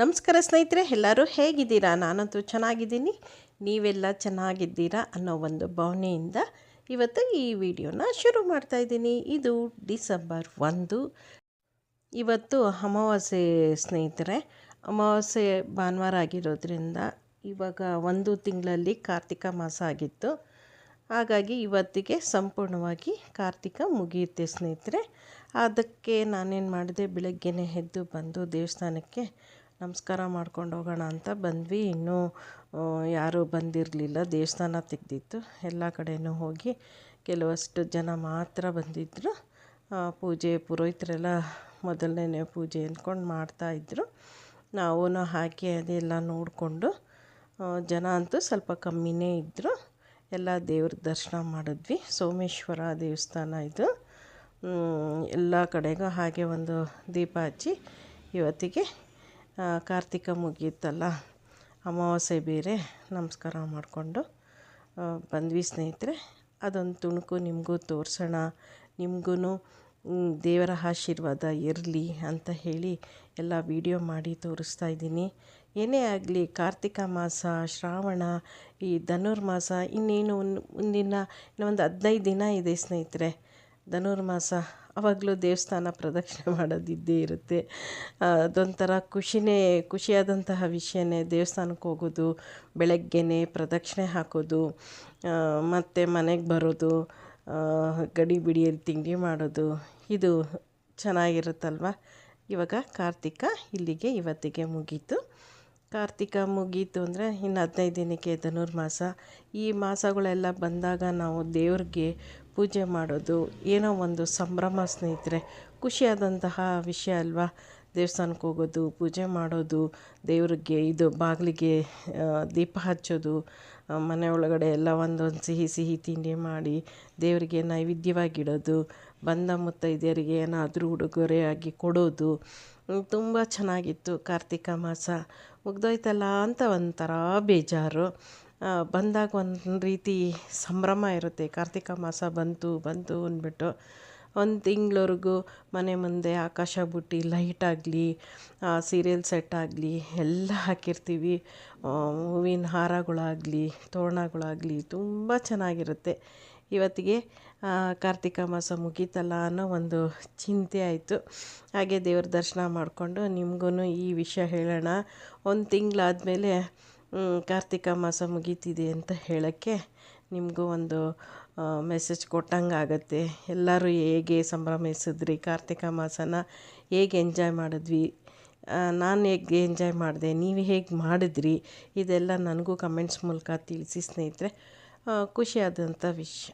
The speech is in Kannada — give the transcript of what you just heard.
ನಮಸ್ಕಾರ ಸ್ನೇಹಿತರೆ, ಎಲ್ಲರೂ ಹೇಗಿದ್ದೀರಾ? ನಾನಂತೂ ಚೆನ್ನಾಗಿದ್ದೀನಿ. ನೀವೆಲ್ಲ ಚೆನ್ನಾಗಿದ್ದೀರಾ ಅನ್ನೋ ಒಂದು ಭಾವನೆಯಿಂದ ಇವತ್ತು ಈ ವಿಡಿಯೋನ ಶುರು ಮಾಡ್ತಾ ಇದ್ದೀನಿ. ಇದು ಡಿಸೆಂಬರ್ ಒಂದು. ಇವತ್ತು ಅಮಾವಾಸ್ಯೆ ಸ್ನೇಹಿತರೆ, ಅಮಾವಾಸ್ಯೆ ಭಾನುವಾರ ಆಗಿರೋದ್ರಿಂದ ಇವಾಗ ಒಂದು ತಿಂಗಳಲ್ಲಿ ಕಾರ್ತಿಕ ಮಾಸ ಆಗಿತ್ತು. ಹಾಗಾಗಿ ಇವತ್ತಿಗೆ ಸಂಪೂರ್ಣವಾಗಿ ಕಾರ್ತಿಕ ಮುಗಿಯುತ್ತೆ ಸ್ನೇಹಿತರೆ. ಅದಕ್ಕೆ ನಾನೇನು ಮಾಡಿದೆ, ಬೆಳಗ್ಗೆನೇ ಎದ್ದು ಬಂದು ದೇವಸ್ಥಾನಕ್ಕೆ ನಮಸ್ಕಾರ ಮಾಡ್ಕೊಂಡು ಹೋಗೋಣ ಅಂತ ಬಂದ್ವಿ. ಇನ್ನೂ ಯಾರೂ ಬಂದಿರಲಿಲ್ಲ. ದೇವಸ್ಥಾನ ತೆಗೆದಿತ್ತು. ಎಲ್ಲ ಕಡೆಯೂ ಹೋಗಿ ಕೆಲವಷ್ಟು ಜನ ಮಾತ್ರ ಬಂದಿದ್ದರು ಪೂಜೆ ಪುರೋಹಿತರೆಲ್ಲ ಮೊದಲನೇ ಪೂಜೆ ಅಂದ್ಕೊಂಡು ಮಾಡ್ತಾಯಿದ್ರು ನಾವೂ ಹಾಕಿ ಅದೆಲ್ಲ ನೋಡಿಕೊಂಡು ಜನ ಅಂತೂ ಸ್ವಲ್ಪ ಕಮ್ಮಿನೇ ಇದ್ದರು ಎಲ್ಲ ದೇವ್ರ ದರ್ಶನ ಮಾಡಿದ್ವಿ. ಸೋಮೇಶ್ವರ ದೇವಸ್ಥಾನ ಇದು. ಎಲ್ಲ ಕಡೆಗೂ ಹಾಗೆ ಒಂದು ದೀಪ ಹಚ್ಚಿ ಇವತ್ತಿಗೆ ಕಾರ್ತಿಕ ಮುಗಿಯುತ್ತಲ್ಲ? ಅಮಾವಾಸ್ಯೆ ಬೇರೆ. ನಮಸ್ಕಾರ ಮಾಡಿಕೊಂಡು ಬಂದ್ವಿ ಸ್ನೇಹಿತರೆ. ಅದೊಂದು ತುಣುಕು ನಿಮಗೂ ತೋರಿಸೋಣ. ನಿಮಗೂ ದೇವರ ಆಶೀರ್ವಾದ ಇರಲಿ ಅಂತ ಹೇಳಿ ಎಲ್ಲ ವಿಡಿಯೋ ಮಾಡಿ ತೋರಿಸ್ತಾ ಇದ್ದೀನಿ. ಏನೇ ಆಗಲಿ, ಕಾರ್ತಿಕ ಮಾಸ, ಶ್ರಾವಣ, ಈ ಧನುರ್ಮಾಸ, ಇನ್ನೇನು ಒಂದು ಮುಂದಿನ ಇನ್ನೊಂದು ಹದಿನೈದು ದಿನ ಇದೆ ಸ್ನೇಹಿತರೆ. ಧನುರ್ಮಾಸ ಆವಾಗಲೂ ದೇವಸ್ಥಾನ ಪ್ರದಕ್ಷಿಣೆ ಮಾಡೋದಿದ್ದೇ ಇರುತ್ತೆ. ಅದೊಂಥರ ಖುಷಿನೇ, ಖುಷಿಯಾದಂತಹ ವಿಷಯನೇ ದೇವಸ್ಥಾನಕ್ಕೆ ಹೋಗೋದು, ಬೆಳಗ್ಗೆನೇ ಪ್ರದಕ್ಷಿಣೆ ಹಾಕೋದು ಮತ್ತು ಮನೆಗೆ ಬರೋದು ಗಡಿ ಬಿಡಿಯಲ್ಲಿ ತಿಂಡಿ ಮಾಡೋದು, ಇದು ಚೆನ್ನಾಗಿರುತ್ತಲ್ವ? ಇವಾಗ ಕಾರ್ತಿಕ ಇಲ್ಲಿಗೆ ಇವತ್ತಿಗೆ ಮುಗೀತು. ಕಾರ್ತಿಕ ಮುಗೀತು ಅಂದರೆ ಇನ್ನು ಹದಿನೈದು ದಿನಕ್ಕೆ ಧನುರ್ಮಾಸ. ಈ ಮಾಸಗಳೆಲ್ಲ ಬಂದಾಗ ನಾವು ದೇವ್ರಿಗೆ ಪೂಜೆ ಮಾಡೋದು, ಏನೋ ಒಂದು ಸಂಭ್ರಮ ಸ್ನೇಹಿತರೆ, ಖುಷಿಯಾದಂತಹ ವಿಷಯ ಅಲ್ವಾ? ದೇವಸ್ಥಾನಕ್ಕೆ ಹೋಗೋದು, ಪೂಜೆ ಮಾಡೋದು, ದೇವ್ರಿಗೆ ಇದು ಬಾಗಿಲಿಗೆ ದೀಪ ಹಚ್ಚೋದು ಮನೆ ಒಳಗಡೆ ಎಲ್ಲ ಒಂದೊಂದು ಸಿಹಿ ಸಿಹಿ ತಿಂಡಿ ಮಾಡಿ ದೇವರಿಗೆ ನೈವೇದ್ಯವಾಗಿಡೋದು, ಬಂದ ಮುತ್ತೈದೆಯರಿಗೆ ಏನಾದರೂ ಉಡುಗೊರೆಯಾಗಿ ಕೊಡೋದು ತುಂಬ ಚೆನ್ನಾಗಿತ್ತು ಕಾರ್ತಿಕ ಮಾಸ. ಮುಗ್ದೋಯ್ತಲ್ಲ ಅಂತ ಒಂಥರ ಬೇಜಾರು. ಬಂದಾಗ ಒಂದು ರೀತಿ ಸಂಭ್ರಮ ಇರುತ್ತೆ. ಕಾರ್ತಿಕ ಮಾಸ ಬಂತು ಬಂತು ಅಂದ್ಬಿಟ್ಟು ಒಂದು ತಿಂಗಳವರೆಗೂ ಮನೆ ಮುಂದೆ ಆಕಾಶ ಬುಟ್ಟಿ ಲೈಟ್ ಆಗಲಿ ಸೀರಿಯಲ್ ಸೆಟ್ ಆಗಲಿ ಎಲ್ಲ ಹಾಕಿರ್ತೀವಿ. ಹೂವಿನ ಹಾರಗಳಾಗಲಿ, ತೋರಣಗಳಾಗಲಿ ತುಂಬ ಚೆನ್ನಾಗಿರುತ್ತೆ. ಇವತ್ತಿಗೆ ಕಾರ್ತಿಕ ಮಾಸ ಮುಗೀತಲ್ಲ ಅನ್ನೋ ಒಂದು ಚಿಂತೆ ಆಯಿತು. ಹಾಗೆ ದೇವ್ರ ದರ್ಶನ ಮಾಡಿಕೊಂಡು ನಿಮಗೂ ಈ ವಿಷಯ ಹೇಳೋಣ. ಒಂದು ತಿಂಗಳಾದಮೇಲೆ ಕಾರ್ತಿಕ ಮಾಸ ಮುಗೀತಿದೆ ಅಂತ ಹೇಳೋಕ್ಕೆ ನಿಮಗೂ ಒಂದು ಮೆಸೇಜ್ ಕೊಟ್ಟಂಗೆ ಆಗುತ್ತೆ. ಎಲ್ಲರೂ ಹೇಗೆ ಸಂಭ್ರಮಿಸಿದ್ರಿ? ಕಾರ್ತಿಕ ಮಾಸನ ಹೇಗೆ ಎಂಜಾಯ್ ಮಾಡಿದ್ವಿ? ನಾನು ಹೇಗೆ ಎಂಜಾಯ್ ಮಾಡಿದೆ? ನೀವು ಹೇಗೆ ಮಾಡಿದ್ರಿ? ಇದೆಲ್ಲ ನನಗೂ ಕಮೆಂಟ್ಸ್ ಮೂಲಕ ತಿಳಿಸಿ ಸ್ನೇಹಿತರೆ. ಖುಷಿಯಾದಂಥ ವಿಷಯ.